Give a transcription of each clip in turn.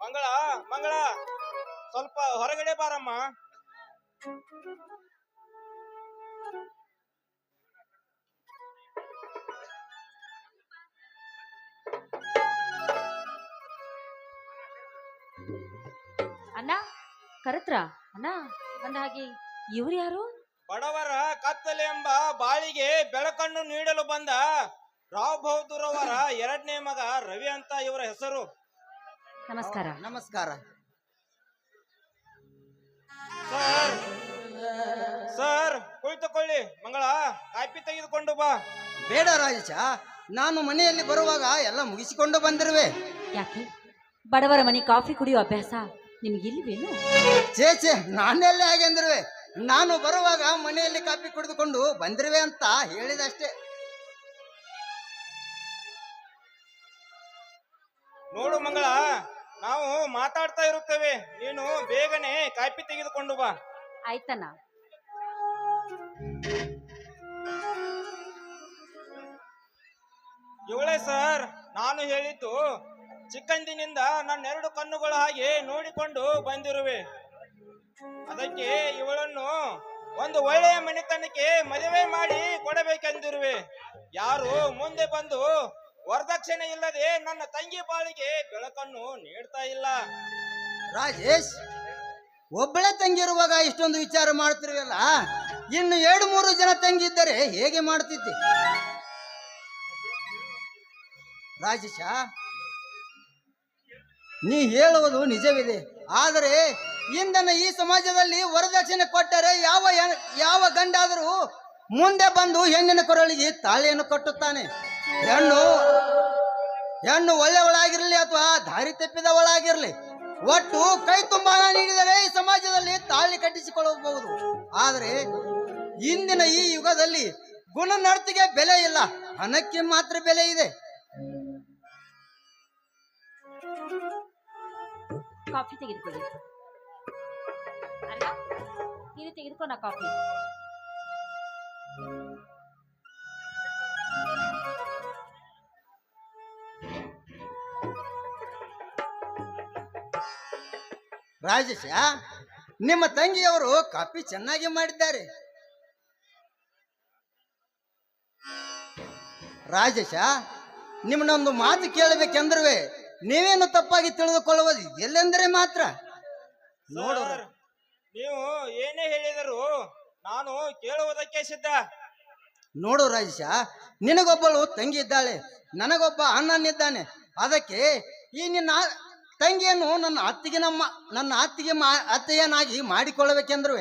ಮಂಗಳ ಮಂಗಳ ಸ್ವಲ್ಪ ಹೊರಗಡೆ ಬಾರಮ್ಮ. ಅಣ್ಣ ಕರತ್ರ ಅಣ್ಣ ಅಂದ ಹಾಗೆ. ಇವ್ರು ಯಾರು? ಬಡವರ ಕತ್ತಲೆ ಎಂಬ ಬಾಳಿಗೆ ಬೆಳಕನ್ನು ನೀಡಲು ಬಂದ ರಾವ್ ಬಹದ್ದೂರ್ ಅವರ ಎರಡನೇ ಮಗ ರವಿ ಅಂತ ಇವರ ಹೆಸರು. ನಮಸ್ಕಾರ. ನಮಸ್ಕಾರ. ಸರ್ ಸರ್ ಕುಳಿತುಕೊಳ್ಳಿ ಮಂಗಳ ಕಾಪಿ ತೆಗೆದುಕೊಂಡು ಬಾ. ಬೇಡ ರಾಜೇಶ ನಾನು ಮನೆಯಲ್ಲಿ ಬರುವಾಗ ಎಲ್ಲ ಮುಗಿಸಿಕೊಂಡು ಬಂದಿರುವೆ. ಯಾಕೆ? ಬಡವರ ಮನೆ ಕಾಫಿ ಕುಡಿಯೋ ಅಭ್ಯಾಸ ನಿಮಗಿಲ್ವೇನು ಛೇ ಛೇ ನಾನೆಲ್ಲೇ ಹಾಗೆ ಅಂದ್ರೆ ನಾನು ಬರುವಾಗ ಮನೆಯಲ್ಲಿ ಕಾಫಿ ಕುಡಿದುಕೊಂಡು ಬಂದಿರುವೆ ಅಂತ ಹೇಳಿದಷ್ಟೇ. ನೋಡು ಮಂಗಳ ನಾವು ಮಾತಾಡ್ತಾ ಇರುತ್ತೇವೆ. ನೀನು ಬೇಗನೆ ಕಾಪಿ ತೆಗೆದುಕೊಂಡು ಬಾ. ಆಯ್ತಣ್ಣ. ಇವಳೇ ಸರ್ ನಾನು ಹೇಳಿದ್ದು ಚಿಕ್ಕಂದಿನಿಂದ ನನ್ನ ಎರಡು ಕಣ್ಣುಗಳ ಹಾಗೆ ನೋಡಿಕೊಂಡು ಬಂದಿರುವೆ. ಅದಕ್ಕೆ ಇವಳನ್ನು ಒಂದು ಒಳ್ಳೆಯ ಮನೆತನಕ್ಕೆ ಮದುವೆ ಮಾಡಿ ಕೊಡಬೇಕೆಂದಿರುವೆ. ಯಾರು ಮುಂದೆ ಬಂದು ವರದಕ್ಷಿಣೆ ಇಲ್ಲದೆ ನನ್ನ ತಂಗಿ ಬಾಳಿಗೆ ಬೆಳಕನ್ನು ನೀಡ್ತಾ ಇಲ್ಲ. ರಾಜೇಶ್, ಒಬ್ಬಳೇ ತಂಗಿರುವಾಗ ಇಷ್ಟೊಂದು ವಿಚಾರ ಮಾಡ್ತಿರ್ವಲ್ಲ ಇನ್ನು ಎರಡು, ಮೂರು ಜನ ತಂಗಿ ಇದ್ದರೆ ಹೇಗೆ ಮಾಡ್ತಿದ್ದೆ? ರಾಜೇಶ, ನೀ ಹೇಳುವುದು ನಿಜವಿದೆ. ಆದರೆ ಇಂದನ ಈ ಸಮಾಜದಲ್ಲಿ ವರದಕ್ಷಿಣೆ ಕೊಟ್ಟರೆ ಯಾವ ಯಾವ ಗಂಡಾದರೂ ಮುಂದೆ ಬಂದು ಹೆಣ್ಣಿನ ಕೊರಳಿಗೆ ತಾಳಿಯನ್ನು ಕಟ್ಟುತ್ತಾನೆ. ಹೆಣ್ಣು ಹೆಣ್ಣು ಒಳ್ಳೆಯವಳಾಗಿರಲಿ ಅಥವಾ ದಾರಿ ತಪ್ಪಿದವಳಾಗಿರಲಿ, ಒಟ್ಟು ಕೈ ತುಂಬಾ ನೀಡಿದರೆ ಈ ಸಮಾಜದಲ್ಲಿ ತಾಳಿ ಕಟ್ಟಿಸಿಕೊಳ್ಳಬಹುದು. ಆದರೆ ಇಂದಿನ ಈ ಯುಗದಲ್ಲಿ ಗುಣ ನಡತೆಗೆ ಬೆಲೆ ಇಲ್ಲ, ಹಣಕ್ಕೆ ಮಾತ್ರ ಬೆಲೆ ಇದೆ. ಕಾಫಿ ತೆಗೆದುಕೊಳ್ಳಿ. ಅಲ್ಲ, ನೀನು ತೆಗೆದುಕೊಂಡ ಕಾಫಿ. ರಾಜೇಶ ನಿಮ್ಮ ತಂಗಿಯವರು ಕಾಫಿ ಚೆನ್ನಾಗಿ ಮಾಡಿದ್ದಾರೆ. ರಾಜೇಶ ನಿಮ್ಮನ್ನೊಂದು ಮಾತು ಕೇಳಬೇಕೆಂದ್ರೆ ನೀವೇನು ತಪ್ಪಾಗಿ ತಿಳಿದುಕೊಳ್ಳುವುದು ಎಲ್ಲೆಂದರೆ ಮಾತ್ರ? ನೋಡು. ನೀವು ಏನೇ ಹೇಳಿದರು ನಾನು ಕೇಳುವುದಕ್ಕೆ ಸಿದ್ಧ. ನೋಡು ರಾಜೇಶ ನಿನಗೊಬ್ಬಳು ತಂಗಿ ಇದ್ದಾಳೆ ನನಗೊಬ್ಬ ಅಣ್ಣನಿದ್ದಾನೆ. ಅದಕ್ಕೆ ಈ ನಿನ್ನ ತಂಗಿಯನ್ನು ನನ್ನ ಅತ್ತಿಗೆ ನಮ್ಮ, ನನ್ನ ಅತ್ತಿಗೆ ಮಾ, ಅತ್ತೆಯನ್ನಾಗಿ ಮಾಡಿಕೊಳ್ಳಬೇಕೆಂದ್ರು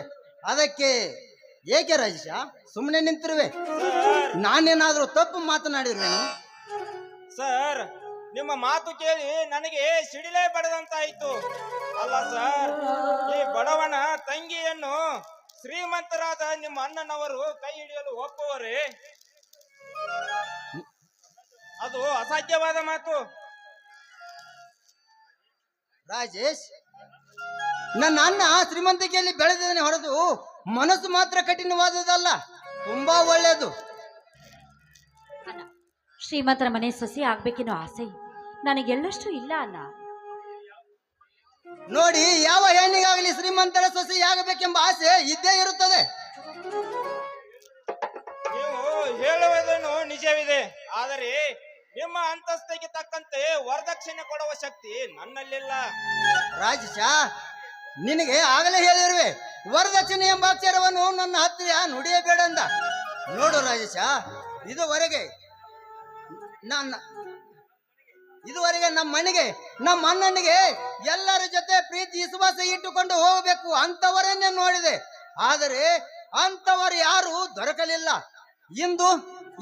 ಅದಕ್ಕೆ ಏಕೆ ರಾಜೇಶ? ಸುಮ್ಮನೆ ನಿಂತಿರುವೆ. ನಾನೇನಾದರೂ ನಾನೇನಾದ್ರೂ ತಪ್ಪು ಮಾತನಾಡಿರುವೆನು? ಸರ್, ನಿಮ್ಮ ಮಾತು ಕೇಳಿ ನನಗೆ ಸಿಡಿಲೇ ಬಡದಂತಾಯಿತು. ಅಲ್ಲ ಸರ್, ಈ ಬಡವನ ತಂಗಿಯನ್ನು ಶ್ರೀಮಂತರಾದ ನಿಮ್ಮ ಅಣ್ಣನವರು ಕೈ ಹಿಡಿಯಲು ಒಪ್ಪುವರೇ? ಅದು ಅಸಾಧ್ಯವಾದ ಮಾತು. ರಾಜೇಶ್ ನನ್ನ ಅಣ್ಣ ಶ್ರೀಮಂತಿಕೆಯಲ್ಲಿ ಬೆಳೆದಿದ್ದಾನೆ ಹೊರತು ಮನಸ್ಸು ಮಾತ್ರ ಕಠಿಣವಾದದಲ್ಲ ತುಂಬಾ ಒಳ್ಳೆಯದು. ಅಣ್ಣ ಶ್ರೀಮಂತರ ಮನೆ ಸಸಿ ಆಗ್ಬೇಕೆನ್ನೋ ಆಸೆ ನನಗೆಲ್ಲಷ್ಟು ಇಲ್ಲ ಅಣ್ಣ. ನೋಡಿ ಯಾವ ಹೆಣ್ಣಿಗಾಗಲಿ ಶ್ರೀಮಂತರ ಆಗಬೇಕೆಂಬ ಆಸೆ ಇದ್ದೇ ಇರುತ್ತದೆ. ನೀವು ಹೇಳುವುದನ್ನು ನಿಜವಿದೆ ಆದರೆ ನಿಮ್ಮ ಅಂತಸ್ತಿಗೆ ತಕ್ಕಂತೆ ವರದಕ್ಷಿಣೆ ಕೊಡುವ ಶಕ್ತಿ ನನ್ನಲ್ಲಿಲ್ಲ. ರಾಜೇಶ, ನಿನಗೆ ಆಗಲೇ ಹೇಳಿರುವೆ, ವರದಕ್ಷಿಣೆ ಎಂಬ ಅಕ್ಷರವನ್ನು ನನ್ನ ಹತ್ತಿರ ನುಡಿಯಬೇಡ ಅಂದ ನೋಡು ರಾಜೇಶ, ಇದುವರೆಗೆ ನನ್ನ, ಇದುವರೆಗೆ ನಮ್ಮ ಮನೆಗೆ, ನಮ್ಮ ಅಣ್ಣನಿಗೆ ಎಲ್ಲರ ಜೊತೆ ಪ್ರೀತಿ, ವಿಶ್ವಾಸ ಇಟ್ಟುಕೊಂಡು ಹೋಗಬೇಕು ಅಂತವರನ್ನೇ ನೋಡಿದೆ. ಆದರೆ ಅಂತವರು ಯಾರು ದೊರಕಲಿಲ್ಲ. ಇಂದು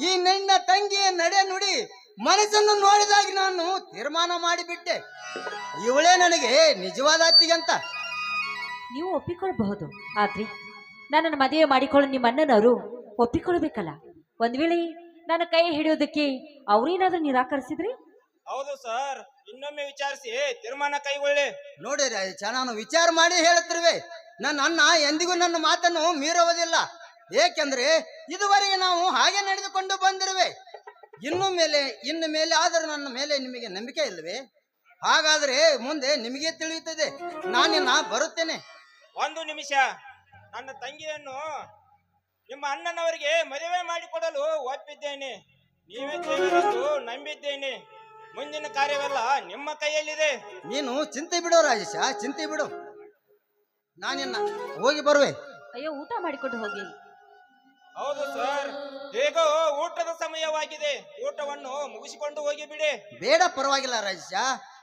ಈ ನಿನ್ನ ತಂಗಿಯ ನಡೆ ನುಡಿ ಮನಸ್ಸನ್ನು ನೋಡಿದಾಗ ನಾನು ತೀರ್ಮಾನ ಮಾಡಿಬಿಟ್ಟೆ. ಇವಳೇ ನನಗೆ ನಿಜವಾದ ಅತ್ತಿಗಂತ. ಅಂತ ನೀವು ಒಪ್ಪಿಕೊಳ್ಬಹುದು ಆದ್ರೆ. ನನ್ನನ್ನು ಮದುವೆ ಮಾಡಿಕೊಳ್ಳೋ ನಿಮ್ಮ ಅಣ್ಣನವರು ಒಪ್ಪಿಕೊಳ್ಬೇಕಲ್ಲ. ಒಂದ್ ವೇಳೆ ನನ್ನ ಕೈ ಹಿಡಿಯೋದಕ್ಕೆ ಅವ್ರೇನಾದ್ರೂ ನಿರಾಕರಿಸಿದ್ರಿ? ಹೌದು ಸರ್ ಇನ್ನೊಮ್ಮೆ ವಿಚಾರಿಸಿ ತೀರ್ಮಾನ ಕೈಗೊಳ್ಳಿ. ನೋಡಿ ರಾಜೇಶ ನಾನು ವಿಚಾರ ಮಾಡಿ ಹೇಳುತ್ತಿರುವೆ. ನನ್ನ ಅಣ್ಣ ಎಂದಿಗೂ ನನ್ನ ಮಾತನ್ನು ಮೀರುವುದಿಲ್ಲ. ಏಕೆಂದ್ರೆ ಇದುವರೆಗೆ ನಾವು ಹಾಗೆ ನಡೆದುಕೊಂಡು ಬಂದಿರುವೆ. ಇನ್ನು ಮೇಲೆ ಇನ್ನು ಮೇಲೆ ಆದರೂ ನನ್ನ ಮೇಲೆ ನಿಮಗೆ ನಂಬಿಕೆ ಇಲ್ಲವೇ? ಹಾಗಾದ್ರೆ ಮುಂದೆ ನಿಮಗೆ ತಿಳಿಯುತ್ತದೆ. ನಾನಿನ್ನ ಬರುತ್ತೇನೆ. ಒಂದು ನಿಮಿಷ. ನನ್ನ ತಂಗಿಯನ್ನು ನಿಮ್ಮ ಅಣ್ಣನವರಿಗೆ ಮದುವೆ ಮಾಡಿಕೊಡಲು ಒಪ್ಪಿದ್ದೇನೆ. ನೀವೇ ದೇವರೆಂದು ನಂಬಿದ್ದೇನೆ. ಮುಂದಿನ ಕಾರ್ಯವೆಲ್ಲ ನಿಮ್ಮ ಕೈಯಲ್ಲಿದೆ. ನೀನು ಚಿಂತೆ ಬಿಡು ರಾಜೇಶ ಚಿಂತೆ ಬಿಡು. ನಾನಿನ್ನ ಹೋಗಿ ಬರುವೆ. ಅಯ್ಯೋ ಊಟ ಮಾಡಿಕೊಂಡು ಹೋಗಿ. ಹೌದು ಸರ್. ಹೇಗೋ ಊಟದ ಸಮಯವಾಗಿದೆ. ಊಟವನ್ನು ಮುಗಿಸಿಕೊಂಡು ಹೋಗಿ ಬಿಡಿ. ಬೇಡ ಪರವಾಗಿಲ್ಲ ರಾಜೇಶ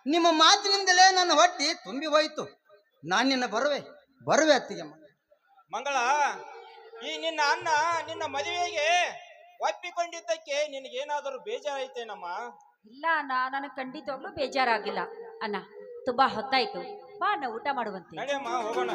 ನಿಮ್ಮ ಮಾತಿನಿಂದಲೇ ನನ್ನ ಹೊಟ್ಟಿ ತುಂಬಿ ಹೋಯಿತು. ನಾನಿನ್ನ ಬರುವೆ ಬರುವೆ ಅತ್ತಿಗೆ ಮಂಗಳ ಈ ನಿನ್ನ ಅಣ್ಣ ನಿನ್ನ ಮದುವೆಗೆ ಒಪ್ಪಿಕೊಂಡಿದ್ದಕ್ಕೆ ನಿನಗೇನಾದರೂ ಬೇಜಾರಾಯ್ತೇನಮ್ಮ? ಇಲ್ಲ ಅಣ್ಣ ನನಗೆ ಖಂಡಿತವಾಗ್ಲೂ ಬೇಜಾರಾಗಿಲ್ಲ. ಅಣ್ಣ ತುಂಬಾ ಹೊತ್ತಾಯ್ತು. ಬಾ ಅಣ್ಣ ಊಟ ಮಾಡುವಂತೆ. ನಡೆಯಮ್ಮ ಹೋಗೋಣ.